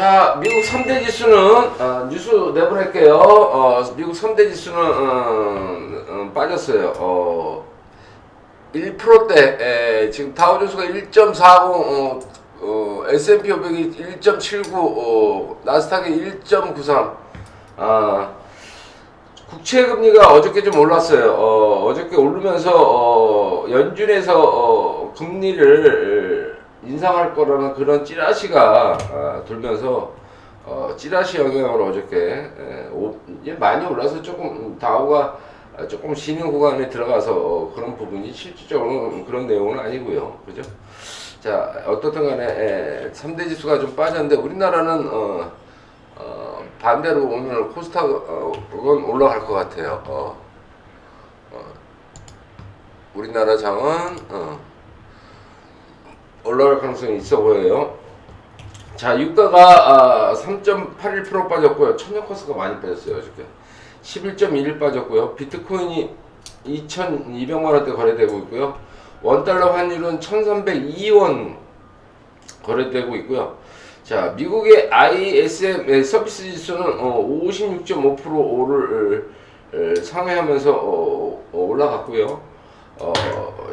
자, 미국 3대 지수는 어, 뉴스 내보낼게요. 어, 미국 3대 지수는 어, 어, 빠졌어요. 어, 1%대 에, 지금 다우존스가 1.40, 어, 어, S&P 500이 1.79, 어, 나스닥이 1.93. 아, 국채 금리가 어저께 좀 올랐어요. 어, 어저께 오르면서 어, 연준에서 어, 금리를 인상할 거라는 그런 찌라시가 아, 돌면서 어, 찌라시 영향으로 어저께 에, 오, 이제 많이 올라서 조금 음, 다우가 조금 쉬는 구간에 들어가서 어, 그런 부분이 실질적으로 그런 내용은 아니고요. 그죠? 자, 어떻든 간에 에, 3대 지수가 좀 빠졌는데 우리나라는 어, 어, 반대로 오늘 코스닥은 올라갈 것 같아요. 어, 어, 우리나라 장은 어, 올라갈 가능성이 있어 보여요. 자, 유가가 아, 3.81% 빠졌고요. 천연 코스가 많이 빠졌어요. 어저께 11.21 빠졌고요. 비트코인이 2,200만 원대 거래되고 있고요. 원달러 환율은 1,302원 거래되고 있고요. 자, 미국의 ISM 서비스 지수는 어, 56.5%를 상회하면서 어, 어, 올라갔고요. 어,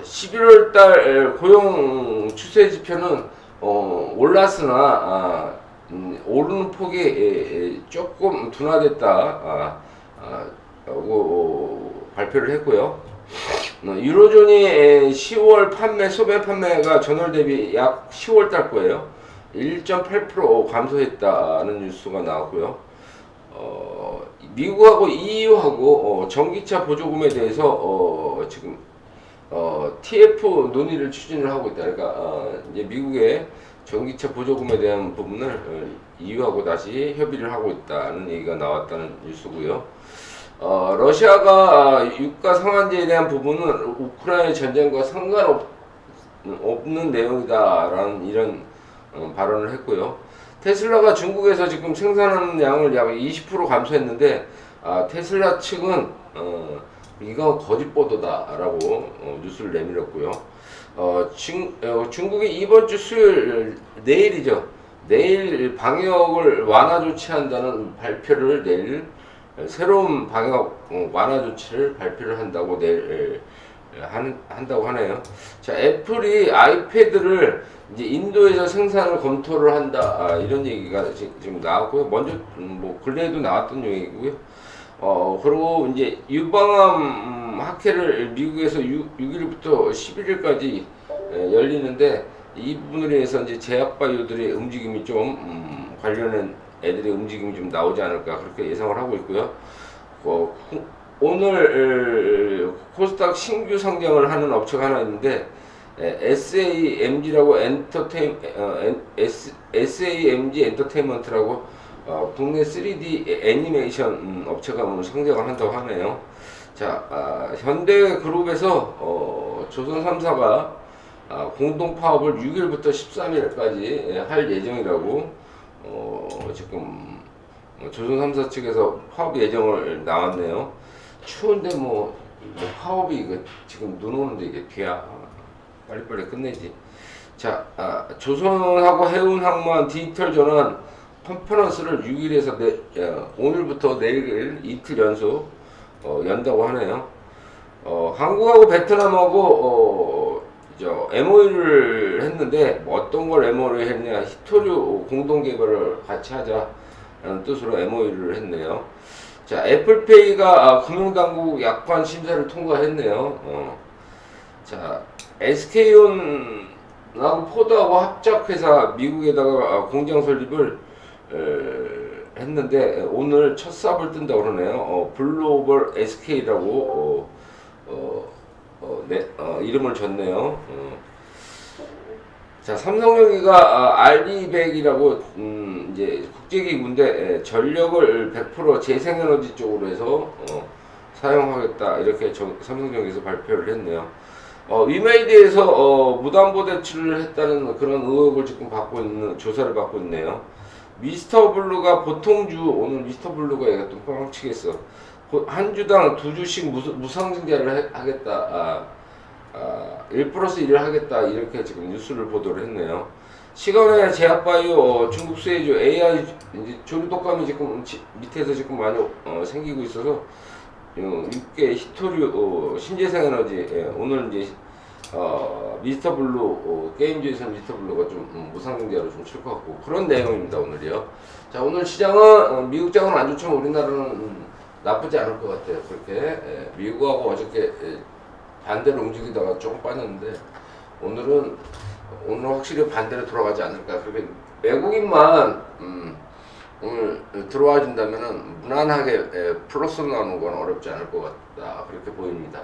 11월 달 고용 추세 지표는 어, 올랐으나 아, 음, 오르는 폭이 에, 에, 조금 둔화됐다. 아, 아, 라고 발표를 했고요. 어, 유로존이 에, 10월 판매 소매 판매가 전월 대비 약 10월 달 거예요. 1.8% 감소했다는 뉴스가 나왔고요. 어, 미국하고 EU하고 어, 전기차 보조금에 대해서 어, 지금 어, TF 논의를 추진을 하고 있다. 그러니까 어, 이제 미국의 전기차 보조금에 대한 부분을 어, EU하고 다시 협의를 하고 있다는 얘기가 나왔다는 뉴스고요. 어, 러시아가 유가 상한제에 대한 부분은 우크라이나 전쟁과 상관없 없는 내용이다라는 이런 어, 발언을 했고요. 테슬라가 중국에서 지금 생산하는 양을 약 20% 감소했는데 아, 테슬라 측은 어, 이거 거짓 보도다라고 어, 뉴스를 내밀었고요. 어, 중, 어, 중국이 이번 주 수요일 내일이죠. 내일 방역을 완화 조치한다는 발표를 내일 새로운 방역 어, 완화 조치를 발표를 한다고 내일 에, 한, 한다고 하네요. 자, 애플이 아이패드를 이제 인도에서 생산을 검토를 한다 아, 이런 얘기가 지- 지금 나왔고요. 먼저 음, 뭐 근래에도 나왔던 얘기고요. 어 그리고 이제 유방암 음, 학회를 미국에서 6, 6일부터 11일까지 열리는데 이 부분으로 해서 이제 제약바이오들의 움직임이 좀 음, 관련된 애들의 움직임이 좀 나오지 않을까 그렇게 예상을 하고 있고요. 어, 후- 오늘 에, 코스닥 신규 상장을 하는 업체가 하나 있는데 에, SAMG라고 엔터테인 어, SAMG 엔터테인먼트라고 어, 국내 3D 애니메이션 음, 업체가 오늘 상장을 한다고 하네요. 자, 아, 현대그룹에서 어, 조선 3사가 아, 공동 파업을 6일부터 13일까지 할 예정이라고 어, 지금 어, 조선 3사 측에서 파업 예정을 나왔네요. 추운데 뭐, 뭐 파업이 이거 지금 눈 오는데 이게 돼야 빨리빨리 끝내지. 자, 아, 조선하고 해운 항만 디지털 전환 컨퍼런스를 6일에서 내, 어, 오늘부터 내일 이틀 연속 어, 연다고 하네요. 어, 한국하고 베트남하고 어, 저 MOU를 했는데 뭐 어떤 걸 MOU를 했냐 히토류 공동 개발을 같이 하자라는 뜻으로 MOU를 했네요. 자 애플페이가 아, 금융당국 약관 심사를 통과했네요. 어. 자 SK온하고 포드하고 합작회사 미국에다가 아, 공장 설립을 에, 했는데 오늘 첫 삽을 뜬다고 그러네요. 어, 글로벌 SK라고 어, 어, 어, 네, 어, 이름을 줬네요. 어. 자, 삼성전기가 아, RE100이라고 음, 이제 국제기구인데 에, 전력을 100% 재생에너지 쪽으로 해서 어, 사용하겠다 이렇게 정- 삼성전기에서 발표를 했네요. 어, 위메이드에서 어, 무담보 대출을 했다는 그런 의혹을 지금 받고 있는 조사를 받고 있네요. 미스터 블루가 보통 주 오늘 미스터 블루가 얘가 또 뻥치겠어. 고- 한 주당 두 주씩 무, 무상증자를 해- 하겠다. 아, 아, 1 플러스 1을 하겠다. 이렇게 지금 뉴스를 보도를 했네요. 시간의 제약바이오, 중국 수혜주, AI 이제 조류 독감이 지금 지- 밑에서 지금 많이 어, 생기고 있어서 어, 6개 히토류 어, 신재생 에너지 예, 오늘 이제 어, 미스터 블루 어, 게임즈에서 미스터 블루가 좀 음, 무상증자로 좀 칠 것 같고 그런 내용입니다 오늘이요. 자 오늘 시장은 어, 미국 장은 안 좋지만 우리나라는 음, 나쁘지 않을 것 같아요. 그렇게 예, 미국하고 어저께 예, 반대로 움직이다가 조금 빠졌는데 오늘은 오늘 확실히 반대로 돌아가지 않을까. 그렇게 외국인만 음, 오늘 들어와 준다면은 무난하게 예, 플러스 나오는 건 어렵지 않을 것 같다. 그렇게 보입니다.